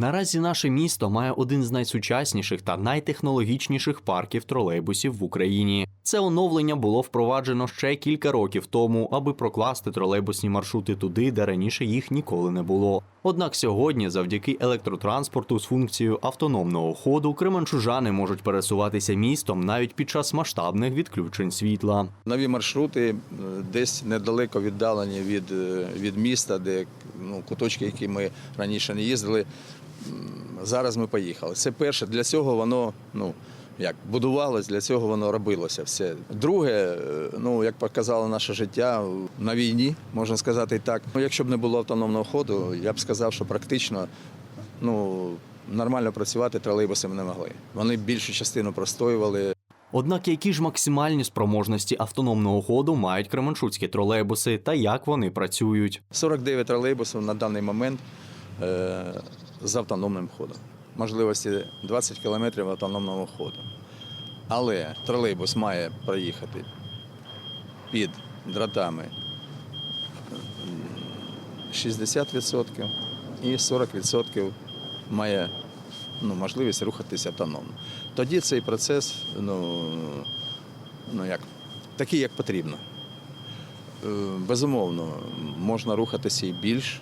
Наразі наше місто має один з найсучасніших та найтехнологічніших парків тролейбусів в Україні. Це оновлення було впроваджено ще кілька років тому, аби прокласти тролейбусні маршрути туди, де раніше їх ніколи не було. Однак сьогодні, завдяки електротранспорту з функцією автономного ходу, кременчужани можуть пересуватися містом навіть під час масштабних відключень світла. Нові маршрути е, десь недалеко віддалені від, е, від міста, де ну, куточки, які ми раніше не їздили. Зараз ми поїхали. Це перше, для цього воно ну, як, будувалось, для цього воно робилося все. Друге, е, ну, як показало наше життя на війні, можна сказати так. Ну, якщо б не було автономного ходу, я б сказав, що практично ну, нормально працювати тролейбуси ми не могли. Вони більшу частину простоювали. Однак які ж максимальні спроможності автономного ходу мають кременчуцькі тролейбуси та як вони працюють? 49 тролейбусів на даний момент е, з автономним ходом. Можливості 20 км автономного ходу. Але тролейбус має проїхати під дротами м, 60% і 40% має ну, можливість рухатися автономно. Тоді цей процес ну, ну, як, такий, як потрібно. Е, Безумовно, можна рухатися і більш,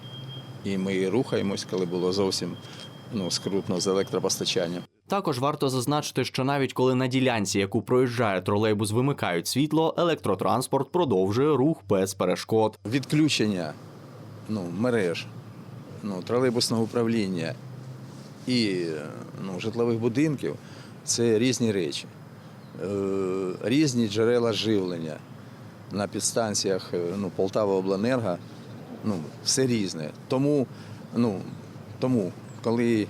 і ми рухаємось, коли було зовсім ну, скрутно з електропостачанням. Також варто зазначити, що навіть коли на ділянці, яку проїжджає тролейбус, вимикають світло, електротранспорт продовжує рух без перешкод. Відключення ну, мереж, ну, тролейбусного управління і ну, житлових будинків це різні речі. Е, різні джерела живлення на підстанціях е, ну, Полтава Обленерго, ну, все різне. Тому, ну, тому коли е,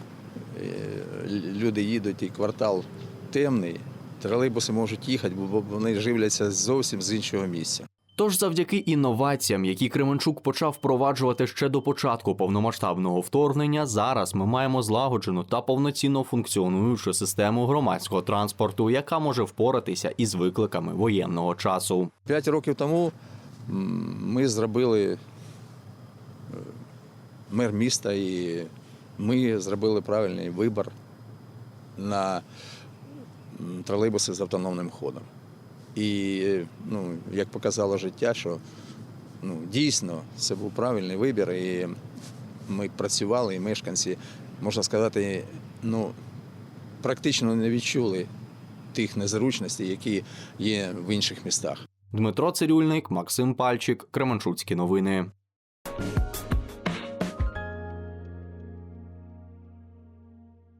люди їдуть і квартал темний, тролейбуси можуть їхати, бо вони живляться зовсім з іншого місця. Тож, завдяки інноваціям, які Кременчук почав впроваджувати ще до початку повномасштабного вторгнення, зараз ми маємо злагоджену та повноцінно функціонуючу систему громадського транспорту, яка може впоратися із викликами воєнного часу. П'ять років тому ми зробили е, мер міста, і ми зробили правильний вибір на тролейбуси з автономним ходом. І ну, як показало життя, що ну, дійсно це був правильний вибір, і ми працювали, і мешканці, можна сказати, ну, практично не відчули тих незручностей, які є в інших містах. Дмитро Цирюльник, Максим Пальчик, Кременчуцькі новини.